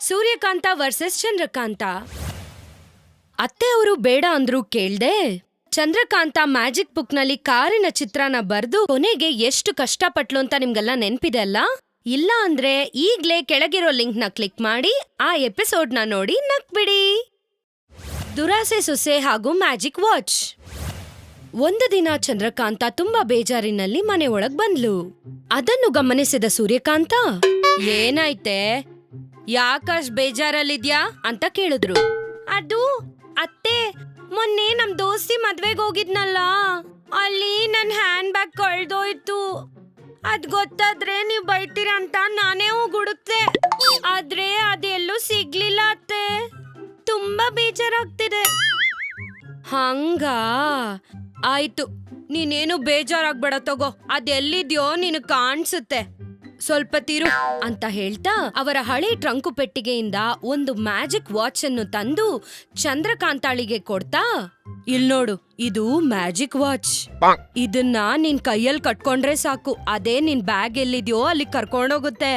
Suryakanta versus Chandrakanta. ಅತ್ತೆ ಅವರು ಬೇಡ ಅಂದ್ರೂ ಕೇಳ್ದೆ. ಚಂದ್ರಕಾಂತ ಮ್ಯಾಜಿಕ್ ಬುಕ್ನಲ್ಲಿ ಕಾರಿನ ಚಿತ್ರನ ಬರೆದು ಕೊನೆಗೆ ಎಷ್ಟು ಕಷ್ಟಪಟ್ಲು ಅಂತ ನಿಮ್ಗೆಲ್ಲ ನೆನ್ಪಿದೆ ಅಲ್ಲ? ಇಲ್ಲ ಅಂದ್ರೆ ಈಗ್ಲೇ ಕೆಳಗಿರೋ ಲಿಂಕ್ನ ಕ್ಲಿಕ್ ಮಾಡಿ ಆ ಎಪಿಸೋಡ್ನ ನೋಡಿ ನಕ್ಬಿಡಿ ದುರಾಸೆ, ಸೊಸೆ ಹಾಗೂ ಮ್ಯಾಜಿಕ್ ವಾಚ್ ಒಂದು ದಿನ ಚಂದ್ರಕಾಂತ ತುಂಬಾ ಬೇಜಾರಿನಲ್ಲಿ ಮನೆ ಒಳಗ್ ಬಂದ್ಲು. ಅದನ್ನು ಗಮನಿಸಿದ ಸೂರ್ಯಕಾಂತ, ಏನಾಯ್ತೆ? ಯಾಕಷ್ಟ್ ಬೇಜಾರಲ್ಲಿದ್ಯಾ ಅಂತ ಕೇಳಿದ್ರು. ಅದು ಅತ್ತೆ ಮೊನ್ನೆ ನಮ್ ದೋಸ್ತಿ ಮದ್ವೆಗ್ ಹೋಗಿದ್ನಲ್ಲ ಅಲ್ಲಿ ನನ್ ಹ್ಯಾಂಡ್ ಬ್ಯಾಗ್ ಕಳ್ದೋಯ್ತು. ಅದ್ ಗೊತ್ತಾದ್ರೆ ನೀವ್ ಬೈತೀರ ಅಂತ ನಾನೇ ಗುಡುತ್ತೆ ಹುಡುಕ್ತೆ ಆದ್ರೆ ಅದೆಲ್ಲೂ ಸಿಗ್ಲಿಲ್ಲ ಅತ್ತೆ. ತುಂಬಾ ಬೇಜಾರಾಗ್ತಿದೆ. ಹಂಗ? ಆಯ್ತು ನೀನೇನು ಬೇಜಾರಾಗ್ಬೇಡ ತಗೋ ಅದೆಲ್ಲಿದ್ಯೋ ನೀನು ಕಾಣಿಸುತ್ತೆ. ಸ್ವಲ್ಪ ತಿರು ಅಂತ ಹೇಳ್ತಾ ಅವರ ಹಳೆ ಟ್ರಂಕು ಪೆಟ್ಟಿಗೆಯಿಂದ ಒಂದು ಮ್ಯಾಜಿಕ್ ವಾಚ್ ಅನ್ನು ತಂದು ಚಂದ್ರಕಾಂತಾಳಿಗೆ ಕೊಡ್ತಾ ಇಲ್ ನೋಡು ಇದು ಮ್ಯಾಜಿಕ್ ವಾಚ್. ಇದನ್ನ ನಿನ್ ಕೈಯಲ್ಲಿ ಕಟ್ಕೊಂಡ್ರೆ ಸಾಕು. ಅದೇ ನಿನ್ ಬ್ಯಾಗ್ ಎಲ್ಲಿದ್ಯೋ ಅಲ್ಲಿ ಕರ್ಕೊಂಡೋಗುತ್ತೆ.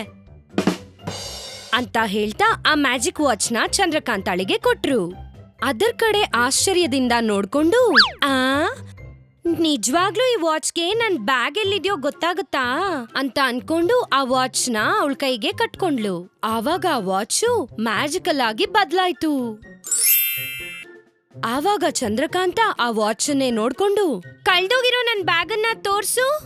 ಅಂತ ಹೇಳ್ತಾ ಆ ಮ್ಯಾಜಿಕ್ ವಾಚ್ನ ಚಂದ್ರಕಾಂತಾಳಿಗೆ ಕೊಟ್ರು. ಅದರ್ ಕಡೆ ಆಶ್ಚರ್ಯದಿಂದ ನೋಡ್ಕೊಂಡು ಆ ನಿಜವಾಗ್ಲೂ ಈ ವಾಚ್ಗೆ ನನ್ ಬ್ಯಾಗ್ ಎಲ್ಲಿದ್ಯೋ ಗೊತ್ತಾಗುತ್ತಾ? ಅಂತ ಅನ್ಕೊಂಡು ಆ ವಾಚ್ನ ಅವಳ ಕೈಗೆ ಕಟ್ಕೊಂಡ್ಲು ಆವಾಗ ಆ ವಾಚು ಮ್ಯಾಜಿಕಲ್ ಆಗಿ ಬದ್ಲಾಯ್ತು. ಆವಾಗ ಚಂದ್ರಕಾಂತ ಆ ವಾಚನ್ನೇ ನೋಡ್ಕೊಂಡು, ಕಳ್ದೋಗಿರೋ ನನ್ ಬ್ಯಾಗನ್ನ ತೋರ್ಸು?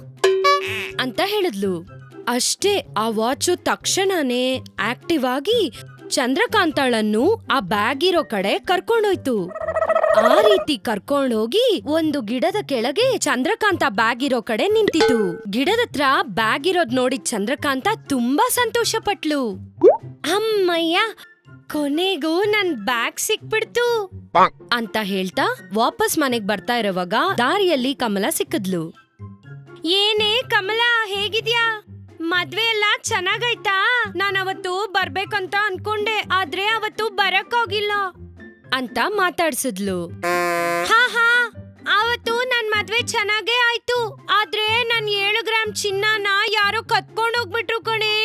ಅಂತ ಹೇಳಿದ್ಲು. ಅಷ್ಟೇ ಆ ವಾಚು ತಕ್ಷಣನೇ ಆಕ್ಟಿವ್ ಆಗಿ ಚಂದ್ರಕಾಂತಾಳನ್ನು ಆ ಬ್ಯಾಗ್ ಇರೋ ಕಡೆ ಕರ್ಕೊಂಡೋಯ್ತು. ಆ ರೀತಿ ಕರ್ಕೊಂಡೋಗಿ ಒಂದು ಗಿಡದ ಕೆಳಗೆ ಚಂದ್ರಕಾಂತ ಬ್ಯಾಗ್ ಇರೋ ಕಡೆ ನಿಂತಿತು. ಗಿಡದ ಹತ್ರ ಬ್ಯಾಗ್ ಇರೋದ್ ನೋಡಿ ಚಂದ್ರಕಾಂತ ತುಂಬಾ ಸಂತೋಷ ಪಟ್ಲು ಅಮ್ಮಯ್ಯ, ಕೊನೆಗೂ ನನ್ ಬ್ಯಾಗ್ ಸಿಕ್ಬಿಡ್ತು. ಅಂತ ಹೇಳ್ತಾ ವಾಪಸ್ ಮನೆಗ್ ಬರ್ತಾ ಇರುವಾಗ ದಾರಿಯಲ್ಲಿ ಕಮಲ ಸಿಕ್ಕಿದ್ಲು. ಏನೇ ಕಮಲ, ಹೇಗಿದ್ಯಾ? ಮದ್ವೆ ಎಲ್ಲ ಚೆನ್ನಾಗೈತಾ ನಾನ್ ಅವತ್ತು ಬರ್ಬೇಕಂತ ಅನ್ಕೊಂಡೆ, ಆದ್ರೆ ಅವತ್ತು ಬರಕ್ಕಾಗಿಲ್ಲ. ಅಂತ ಮಾತಾಡ್ಸಿದ್ಲು. ಹಾ ಹಾ ಅವತ್ತು ನನ್ ಮದ್ವೆ ಚೆನ್ನಾಗೇ ಆಯ್ತು. ಆದ್ರೆ ನನ್ ಏಳು ಗ್ರಾಮ್ ಚಿನ್ನನ ಯಾರೋ ಕತ್ಕೊಂಡ್ ಹೋಗ್ಬಿಟ್ರು ಕಣೆ.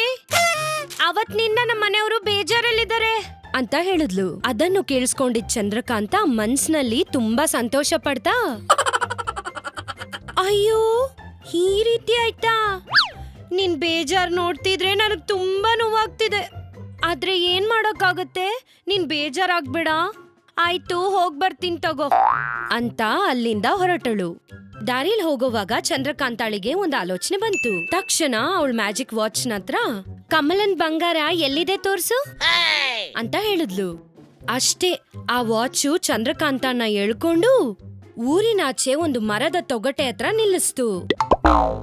ನಿನ್ನ ನಮ್ಮ ಮನೆಯವರು ಬೇಜಾರಲ್ಲಿದ್ದಾರೆ ಅಂತ ಹೇಳಿದ್ಲು. ಅದನ್ನು ಕೇಳಿಸ್ಕೊಂಡಿದ್ ಚಂದ್ರಕಾಂತ ಮನ್ಸ್ನಲ್ಲಿ ತುಂಬಾ ಸಂತೋಷ ಪಡ್ತಾ, ಅಯ್ಯೋ, ಈ ರೀತಿ ಆಯ್ತಾ? ನಿನ್ ಬೇಜಾರ್ ನೋಡ್ತಿದ್ರೆ ನನಗ್ ತುಂಬಾ ನೋವಾಗ್ತಿದೆ. ಆದ್ರೆ ಏನ್ ನೀನ್ ಬೇಜಾರಾಗ್ಬೇಡ. ಆಯ್ತು, ಹೋಗ್ ಬರ್ತೀನಿ ತಗೋ ಅಂತ ಅಲ್ಲಿಂದ ಹೊರಟಳು. ದಾರಿಲ್ ಹೋಗೋವಾಗ ಚಂದ್ರಕಾಂತಾಳಿಗೆ ಒಂದು ಆಲೋಚನೆ ಬಂತು. ತಕ್ಷಣ ಅವಳ ಮ್ಯಾಜಿಕ್ ವಾಚ್ ನತ್ರ, ಕಮಲನ್ ಬಂಗಾರ ಎಲ್ಲಿದೆ ತೋರ್ಸು? ಅಂತ ಹೇಳಿದ್ಲು. ಅಷ್ಟೇ, ಆ ವಾಚು ಚಂದ್ರಕಾಂತನ ಎಳ್ಕೊಂಡು ಊರಿನಾಚೆ ಒಂದು ಮರದ ತೊಗಟೆ ಹತ್ರ ನಿಲ್ಲಿಸ್ತು.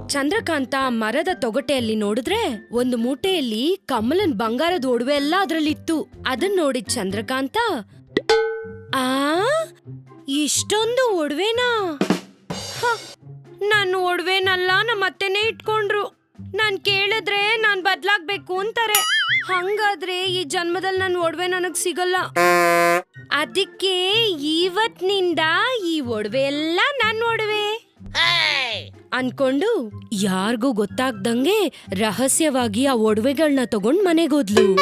ಚಂದ್ರಕಾಂತ ಮರದ ತೊಗಟೆಯಲ್ಲಿ ನೋಡಿದ್ರೆ ಒಂದು ಮೂಟೆಯಲ್ಲಿ ಕಮಲನ್ ಬಂಗಾರದ ಒಡವೆ ಎಲ್ಲ ಅದ್ರಲ್ಲಿತ್ತು. ಅದನ್ನ ನೋಡಿದ್ ಚಂದ್ರಕಾಂತ ಆ? ಇಷ್ಟೊಂದು ಒಡವೆನಾ? ನನ್ನ ಒಡವೆನಲ್ಲ ನಮ್ಮ ಅತ್ತೆನೇ ಇಟ್ಕೊಂಡ್ರು. ನಾನ್ ಕೇಳಿದ್ರೆ ನಾನ್ ಬದ್ಲಾಗ್ಬೇಕು ಅಂತಾರೆ. ಹಂಗಾದ್ರೆ ಈ ಜನ್ಮದಲ್ಲಿ ನನ್ನ ಒಡವೆ ನನಗ್ ಸಿಗಲ್ಲ. ಅದಕ್ಕೆ ಇವತ್ತಿನಿಂದ ಈ ಒಡವೆ ಎಲ್ಲ ನನ್ನ ಒಡವೆ ಅನ್ಕೊಂಡು ಯಾರಿಗೂ ಗೊತ್ತಾಗ್ದಂಗೆ ರಹಸ್ಯವಾಗಿ ಆ ಒಡವೆಗಳನ್ನ ತಗೊಂಡ್ ಮನೆಗೋದ್ಲು.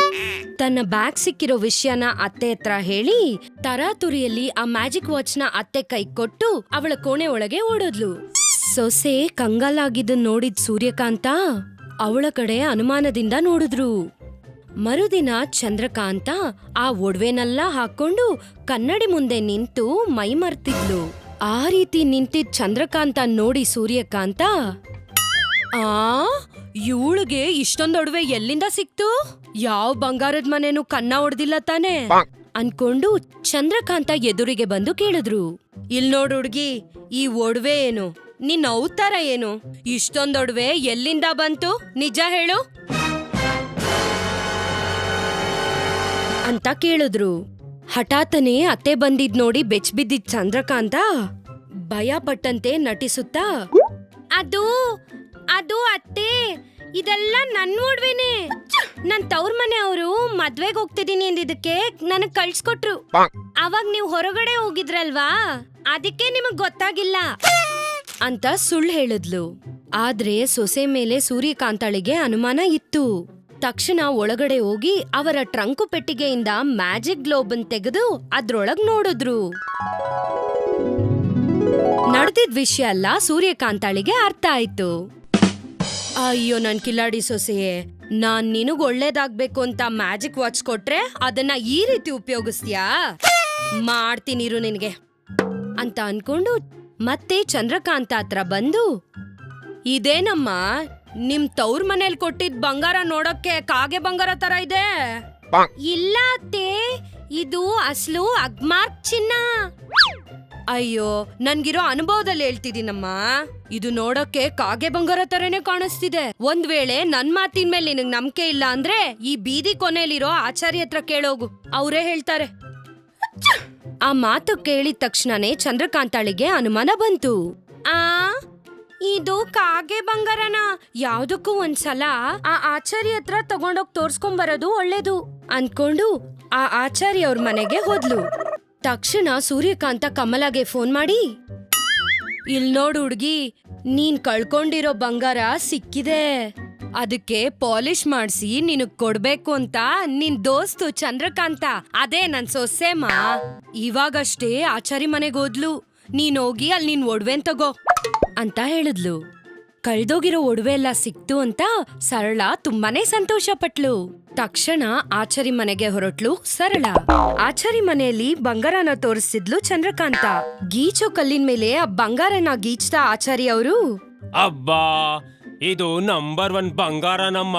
ತನ್ನ ಬ್ಯಾಗ್ ಸಿಕ್ಕಿರೋ ವಿಷಯನ ಅತ್ತೆ ಹತ್ರ ಹೇಳಿ ತರಾತುರಿಯಲ್ಲಿ ಆ ಮ್ಯಾಜಿಕ್ ವಾಚ್ನ ಅತ್ತೆ ಕೈ ಕೊಟ್ಟು ಅವಳ ಕೋಣೆ ಒಳಗೆ ಓಡೋದ್ಲು. ಸೊಸೆ ಕಂಗಾಲಾಗಿದ್ದನ್ ನೋಡಿದ್ ಸೂರ್ಯಕಾಂತ ಅವಳ ಕಡೆ ಅನುಮಾನದಿಂದ ನೋಡಿದ್ರು. ಮರುದಿನ ಚಂದ್ರಕಾಂತ ಆ ಒಡವೆನೆಲ್ಲ ಹಾಕೊಂಡು ಕನ್ನಡಿ ಮುಂದೆ ನಿಂತು ಮೈ ಮರ್ತಿದ್ಲು ಆ ರೀತಿ ನಿಂತಿದ್ ಚಂದ್ರಕಾಂತ ನೋಡಿ ಸೂರ್ಯಕಾಂತ? ಆ, ಇವಳಿಗೆ ಇಷ್ಟೊಂದ್ ಒಡವೆ ಎಲ್ಲಿಂದ ಸಿಕ್ತು? ಯಾವ ಬಂಗಾರದ ಮನೆನೂ ಕನ್ನ ಹೊಡ್ದಿಲ್ಲ ತಾನೆ? ಅನ್ಕೊಂಡು ಚಂದ್ರಕಾಂತ ಎದುರಿಗೆ ಬಂದು ಕೇಳಿದ್ರು. ಇಲ್ ನೋಡ್ ಹುಡ್ಗಿ, ಈ ಒಡವೆ ಏನು? ನಿನ್ ಅವತಾರ ಏನು? ಇಷ್ಟೊಂದ್ ಒಡವೆ ಎಲ್ಲಿಂದ ಬಂತು? ನಿಜ ಹೇಳು. ಅಂತ ಕೇಳಿದ್ರು. ಹಠಾತ್ತನೆ ಅತ್ತೆ ಬಂದಿದ್ ನೋಡಿ ಬೆಚ್ ಬಿದ್ದಿದ್ ಚಂದ್ರಕಾಂತ ಭಯ ಪಟ್ಟಂತೆ ನಟಿಸುತ್ತಾ. ಅದು ಅದು ಅತ್ತೆ ಇದೆಲ್ಲ ನನ್ನ ಒಡ್ವೇನೆ. ನನ್ ತವ್ರ ಮನೆ ಅವರು ಮದ್ವೆಗ್ ಹೋಗ್ತಿದೀನಿ ಅಂದಿದ್ದಕ್ಕೆ ನನಗ್ ಕಳ್ಸ್ಕೊಟ್ರು. ಅವಾಗ ನೀವು ಹೊರಗಡೆ ಹೋಗಿದ್ರಲ್ವಾ? ಅದಕ್ಕೆ ನಿಮಗ್ ಗೊತ್ತಾಗಿಲ್ಲ. ಅಂತ ಸುಳ್ಳು ಹೇಳಿದ್ಲು. ಆದ್ರೆ ಸೊಸೆ ಮೇಲೆ ಸೂರ್ಯಕಾಂತಳಿಗೆ ಅನುಮಾನ ಇತ್ತು. ತಕ್ಷಣ ಒಳಗಡೆ ಹೋಗಿ ಅವರ ಟ್ರಂಕು ಪೆಟ್ಟಿಗೆಯಿಂದ ಮ್ಯಾಜಿಕ್ ಗ್ಲೋಬ್ ಅನ್ ತೆಗೆದು ಅದ್ರೊಳಗ್ ನೋಡಿದ್ರು. ನಡೆದಿದ್ ವಿಷಯ ಎಲ್ಲ ಸೂರ್ಯಕಾಂತಾಳಿಗೆ ಅರ್ಥ ಆಯ್ತು. ಅಯ್ಯೋ, ನನ್ ಕಿಲಾಡಿ ಸೊಸೆಯೇ, ನಾನ್ ನಿನಗ್ ಒಳ್ಳೇದಾಗ್ಬೇಕು ಅಂತ ಮ್ಯಾಜಿಕ್ ವಾಚ್ ಕೊಟ್ರೆ ಅದನ್ನ ಈ ರೀತಿ ಉಪಯೋಗಿಸ್ತೀಯಾ? ಮಾಡ್ತೀನಿರು ನಿನಗೆ. ಅಂತ ಅನ್ಕೊಂಡು ಮತ್ತೆ ಚಂದ್ರಕಾಂತ ಹತ್ರ ಬಂದು, ಇದೇನಮ್ಮ ನಿಮ್ ತವ್ರ ಮನೇಲಿ ಕೊಟ್ಟಿದ್ ಬಂಗಾರ ನೋಡಕ್ಕೆ ಕಾಗೆ ಬಂಗಾರ ತರ ಇದೆ. ಇಲ್ಲ ಅತ್ತೆ ಇದು ಅಸಲು ಅಗ್ಮಾರ್ಕ್ ಚಿನ್ನ. ಅಯ್ಯೋ ನನ್ಗಿರೋ ಅನುಭವದಲ್ಲಿ ಹೇಳ್ತಿದ್ದೀನಮ್ಮ. ಇದು ನೋಡಕ್ಕೆ ಕಾಗೆ ಬಂಗಾರ ತರನೇ ಕಾಣಿಸ್ತಿದೆ. ಒಂದ್ ವೇಳೆ ನನ್ ಮಾತಿನ ಮೇಲೆ ನಿನಗ್ ನಂಬಿಕೆ ಇಲ್ಲ ಅಂದ್ರೆ ಈ ಬೀದಿ ಕೊನೆಯಲ್ಲಿರೋ ಆಚಾರ್ಯ ಹತ್ರ ಕೇಳೋಗು. ಅವರೇ ಹೇಳ್ತಾರೆ. ಆ ಮಾತು ಕೇಳಿದ ತಕ್ಷಣನೇ ಚಂದ್ರಕಾಂತಾಳಿಗೆ ಅನುಮಾನ ಬಂತು. ಆ? ಇದು ಕಾಗೆ ಬಂಗಾರನ. ಯಾವ್ದಕ್ಕೂ ಒಂದ್ಸಲ ಆ ಆಚಾರ್ಯ ಹತ್ರ ತಗೊಂಡೋಗ್ ತೋರ್ಸ್ಕೊಂಡ್ ಬರೋದು ಒಳ್ಳೇದು. ಅನ್ಕೊಂಡು ಆ ಆಚಾರ್ಯ ಅವ್ರ ಮನೆಗೆ ಹೋದ್ಲು. ತಕ್ಷಣ ಸೂರ್ಯಕಾಂತ ಕಮಲಾಗೆ ಫೋನ್ ಮಾಡಿ ಇಲ್ ನೋಡು ಹುಡ್ಗಿ, ನೀನ್ ಕಳ್ಕೊಂಡಿರೋ ಬಂಗಾರ ಸಿಕ್ಕಿದೆ. ಅದಕ್ಕೆ ಪಾಲಿಶ್ ಮಾಡಿಸಿ ನಿನಗ್ ಕೊಡ್ಬೇಕು ಅಂತ ನಿನ್ ದೋಸ್ತು ಚಂದ್ರಕಾಂತ. ಅದೇ ನನ್ ಸೊಸೆಮ್ಮ ಇವಾಗಷ್ಟೇ ಆಚಾರಿ ಮನೆಗೆ ಹೋದ್ಲು. ನೀನ್ ಹೋಗಿ ಅಲ್ಲಿ ನಿನ್ ಒಡ್ವೆನ್ ತಗೋ. ಅಂತ ಹೇಳಿದ್ಲು. ಕಳ್ದೋಗಿರೋ ಒಡವೆ ಎಲ್ಲ ಸಿಕ್ತು ಅಂತ ಸರಳ ತುಂಬಾನೇ ಸಂತೋಷ ಪಟ್ಲು ತಕ್ಷಣ ಆಚಾರಿ ಮನೆಗೆ ಹೊರಟ್ಲು ಸರಳ. ಆಚಾರಿ ಮನೆಯಲ್ಲಿ ಬಂಗಾರನ ತೋರಿಸಿದ್ಲು ಚಂದ್ರಕಾಂತ. ಗೀಚೋ ಕಲ್ಲಿನ ಮೇಲೆ ಆ ಬಂಗಾರನ ಗೀಚ್ತಾ ಆಚಾರಿ ಅವರು. ಅಬ್ಬಾ ಇದು ನಂಬರ್ ಒನ್ ಬಂಗಾರನಮ್ಮ.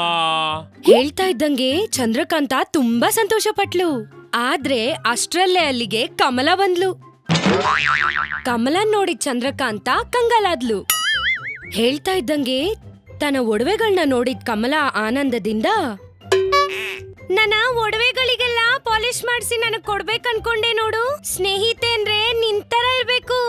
ಹೇಳ್ತಾ ಇದ್ದಂಗೆ ಚಂದ್ರಕಾಂತ ತುಂಬಾ ಸಂತೋಷ ಪಟ್ಲು ಆದ್ರೆ ಅಷ್ಟ್ರಲ್ಲೇ ಅಲ್ಲಿಗೆ ಕಮಲ ಬಂದ್ಲು. ಕಮಲ ನೋಡಿ ಚಂದ್ರಕಾಂತ ಕಂಗಾಲಾದ್ಲು. ಹೇಳ್ತಾ ಇದ್ದಂಗೆ ತನ್ನ ಒಡವೆಗಳನ್ನ ನೋಡಿದ ಕಮಲ ಆನಂದದಿಂದ ನನ್ನ ಒಡವೆಗಳಿಗೆಲ್ಲ ಪಾಲಿಶ್ ಮಾಡಿಸಿ ನನಗೆ ಕೊಡ್ಬೇಕು ಅನ್ಕೊಂಡೆ ನೋಡು ಸ್ನೇಹಿತೆ ಅಂದ್ರೆ ನಿಂತರ ಇರ್ಬೇಕು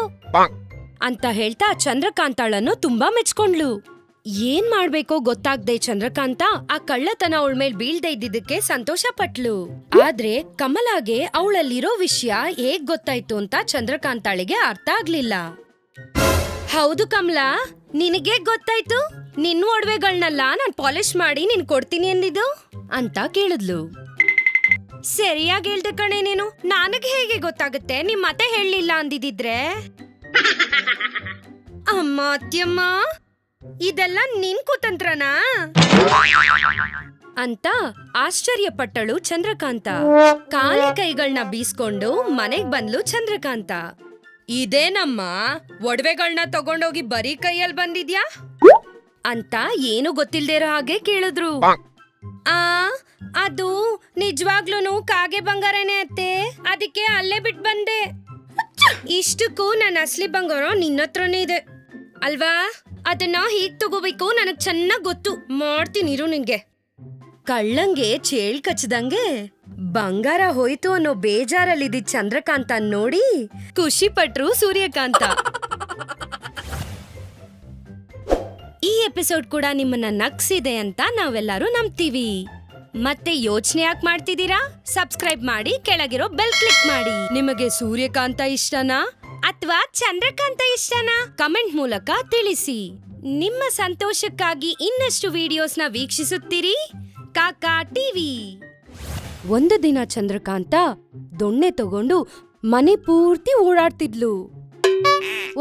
ಅಂತ ಹೇಳ್ತಾ ಚಂದ್ರಕಾಂತಾಳನ್ನು ತುಂಬಾ ಮೆಚ್ಕೊಂಡ್ಲು. ಏನ್ ಮಾಡ್ಬೇಕೋ ಗೊತ್ತಾಗ್ದೆ ಚಂದ್ರಕಾಂತ ಆ ಕಳ್ಳತನ ಅವಳ ಮೇಲ್ ಬೀಳ್ದೆ ಇದ್ದಿದ್ದಕ್ಕೆ ಸಂತೋಷ ಪಟ್ಲು. ಆದ್ರೆ ಕಮಲಾಗೆ ಅವಳಲ್ಲಿರೋ ವಿಷಯ ಹೇಗ್ ಗೊತ್ತಾಯ್ತು ಅಂತ ಚಂದ್ರಕಾಂತಾಳಿಗೆ ಅರ್ಥ ಆಗ್ಲಿಲ್ಲ. ಹೌದು ಕಮಲಾ, ನಿನಗೆ ಗೊತ್ತಾಯ್ತು? ನಿನ್ ಒಡವೆಗಳನ್ನೆಲ್ಲ ನಾನ್ ಪಾಲಿಶ್ ಮಾಡಿ ನಿನ್ ಕೊಡ್ತೀನಿ ಅಂದಿದ್ದು? ಅಂತ ಕೇಳಿದ್ಲು. ಸರಿಯಾಗಿ ಹೇಳ್ದೆ ಕಣೆ ನೀನು. ನನಗೆ ಹೇಗೆ ಗೊತ್ತಾಗುತ್ತೆ? ನಿಮ್ ಮತ್ತೆ ಹೇಳಲಿಲ್ಲ ಅಂದಿದ್ರೆ ಅಮ್ಮ, ಅತ್ಯಮ್ಮ ಇದೆಲ್ಲ ನಿನ್ ಕುತಂತ್ರನಾ? ಅಂತ ಆಶ್ಚರ್ಯಪಟ್ಟಳು ಚಂದ್ರಕಾಂತ. ಖಾಲಿ ಕೈಗಳನ್ನ ಬೀಸ್ಕೊಂಡು ಮನೆಗ್ ಬಂದ್ಲು ಚಂದ್ರಕಾಂತ. ಇದೇನಮ್ಮ ಒಡವೆಗಳನ್ನ ತಗೊಂಡೋಗಿ ಬರೀ ಕೈಯಲ್ಲಿ ಬಂದಿದ್ಯಾ? ಅಂತ ಏನು ಗೊತ್ತಿಲ್ದೇ ಇರೋ ಹಾಗೆ ಕೇಳಿದ್ರು. ಆ, ಅದು ನಿಜವಾಗ್ಲೂನು ಕಾಗೆ ಬಂಗಾರನೇ ಅತ್ತೆ. ಅದಕ್ಕೆ ಅಲ್ಲೇ ಬಿಟ್ ಬಂದೆ. ಇಷ್ಟಕ್ಕೂ ನನ್ನ ಅಸ್ಲಿ ಬಂಗಾರ ನಿನ್ನತ್ರನೇ ಇದೆ. ಅಲ್ವಾ? ಅದನ್ನ ಹೀಗ್ ತಗೋಬೇಕು ನನಗ್ ಚೆನ್ನಾಗ್ ಗೊತ್ತು. ಮಾಡ್ತೀನಿ ಇರು ನಿನ್ಗೆ ಕಳ್ಳಂಗೆ ಚೇಳ್ ಕಚ್ಚದಂಗೆ ಬಂಗಾರ ಹೋಯ್ತು ಅನ್ನೋ ಬೇಜಾರಲ್ಲಿದ್ದ ಚಂದ್ರಕಾಂತ ನೋಡಿ ಖುಷಿ ಪಟ್ರು ಸೂರ್ಯಕಾಂತ. ಈ ಎಪಿಸೋಡ್ ಕೂಡ ನಿಮ್ಮನ್ನ ನಗ್ಸಿದೆ ಅಂತ ನಾವೆಲ್ಲರೂ ನಂಬ್ತೀವಿ. ಮತ್ತೆ ಯೋಚನೆ ಯಾಕೆ ಮಾಡ್ತಿದ್ದೀರಾ? ಸಬ್ಸ್ಕ್ರೈಬ್ ಮಾಡಿ ಕೆಳಗಿರೋ ಬೆಲ್ ಕ್ಲಿಕ್ ಮಾಡಿ. ನಿಮಗೆ ಸೂರ್ಯಕಾಂತ ಇಷ್ಟನಾ? ಅಥವಾ ಚಂದ್ರಕಾಂತ ಇಷ್ಟನಾ? ಕಮೆಂಟ್ ಮೂಲಕ ತಿಳಿಸಿ. ನಿಮ್ಮ ಸಂತೋಷಕ್ಕಾಗಿ ಇನ್ನಷ್ಟು ವಿಡಿಯೋಸ್ನ ವೀಕ್ಷಿಸುತ್ತೀರಿ? ಕಾಕಾ ಟಿವಿ. ಒಂದು ದಿನ ಚಂದ್ರಕಾಂತ ದೊಣ್ಣೆ ತಗೊಂಡು ಮನೆ ಪೂರ್ತಿ ಓಡಾಡ್ತಿದ್ಲು.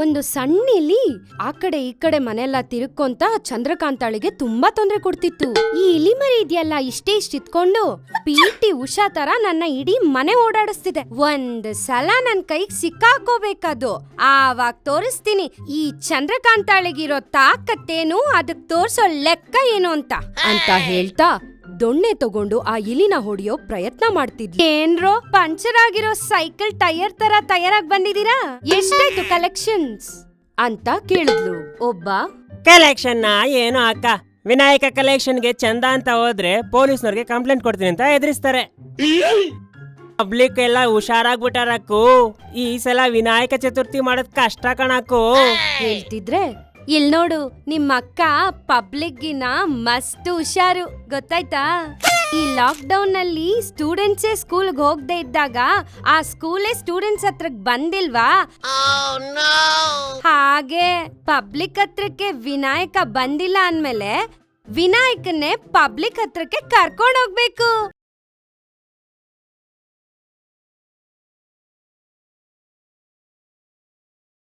ಒಂದು ಸಣ್ಣ ಇಲಿ ಆ ಕಡೆ ಈ ಕಡೆ ಮನೆಯೆಲ್ಲ ತಿರುಕೊಂತ ಚಂದ್ರಕಾಂತಾಳಿಗೆ ತುಂಬಾ ತೊಂದರೆ ಕೊಡ್ತಿತ್ತು. ಈ ಇಲಿ ಮರಿ ಇದೆಯಲ್ಲ ಇಷ್ಟೇ ಇಷ್ಟ ಪಿಟಿ ಉಷಾ ತರ ನನ್ನ ಇಡೀ ಮನೆ ಓಡಾಡಿಸ್ತಿದೆ. ಒಂದ್ ಸಲ ನನ್ ಕೈಗ್ ಸಿಕ್ಕಾಕೋಬೇಕದು, ಆವಾಗ ತೋರಿಸ್ತೀನಿ. ಈ ಚಂದ್ರಕಾಂತಾಳಿಗಿರೋ ತಾಕತ್ತೇನು ಅದಕ್ ತೋರ್ಸೋ ಲೆಕ್ಕ ಏನು ಅಂತ. ಅಂತ ಹೇಳ್ತಾ ದೊಣ್ಣೆ ತಗೊಂಡು ಆ ಇಲಿನ ಹೊಡೆಯೋ ಪ್ರಯತ್ನ ಮಾಡ್ತಿದ್ವಿ. ಏನ್ರೋ ಪಂಚರ್ ಆಗಿರೋ ಸೈಕಲ್ ಟೈರ್ ತರ ತಯಾರಾಗಿ ಬಂದಿದೀರಾ ಎಷ್ಟಾಯ್ತು ಕಲೆಕ್ಷನ್ಸ್? ಅಂತ ಕೇಳಿದ್ಲು. ಒಬ್ಬ ಕಲೆಕ್ಷನ್ ಏನು ಅಕ್ಕ? ವಿನಾಯಕ ಕಲೆಕ್ಷನ್ಗೆ ಚಂದ ಅಂತ ಹೋದ್ರೆ ಪೊಲೀಸ್ನವ್ರಿಗೆ ಕಂಪ್ಲೇಂಟ್ ಕೊಡ್ತೀನಿ ಅಂತ ಎದುರಿಸ್ತಾರೆ. ಪಬ್ಲಿಕ್ ಎಲ್ಲ ಹುಷಾರಾಗ್ಬಿಟ್ಟಾರಕ್ಕು. ಈ ಸಲ ವಿನಾಯಕ ಚತುರ್ಥಿ ಮಾಡೋದ್ ಕಷ್ಟ ಕಣಕ್ಕು. ಹೇಳ್ತಿದ್ರೆ ಇಲ್ ನೋಡು ನಿಮ್ಮ ಅಕ್ಕ ಪಬ್ಲಿಕ್ಗಿನ ಮಸ್ತ್ ಹುಷಾರು, ಗೊತ್ತಾಯ್ತಾ? ಈ ಲಾಕ್ ಡೌನ್ನಲ್ಲಿ ಸ್ಟೂಡೆಂಟ್ಸೇ ಸ್ಕೂಲ್ಗೆ ಹೋಗದೆ ಇದ್ದಾಗ ಆ ಸ್ಕೂಲೇ ಸ್ಟೂಡೆಂಟ್ಸ್ ಹತ್ರಕ್ ಬಂದಿಲ್ವಾ? ಹಾಗೆ, ಪಬ್ಲಿಕ್ ಹತ್ರಕ್ಕೆ ವಿನಾಯಕ ಬಂದಿಲ್ಲ ಅಂದ್ಮೇಲೆ ವಿನಾಯಕನ್ನೇ ಪಬ್ಲಿಕ್ ಹತ್ರಕ್ಕೆ ಕರ್ಕೊಂಡು ಹೋಗ್ಬೇಕು.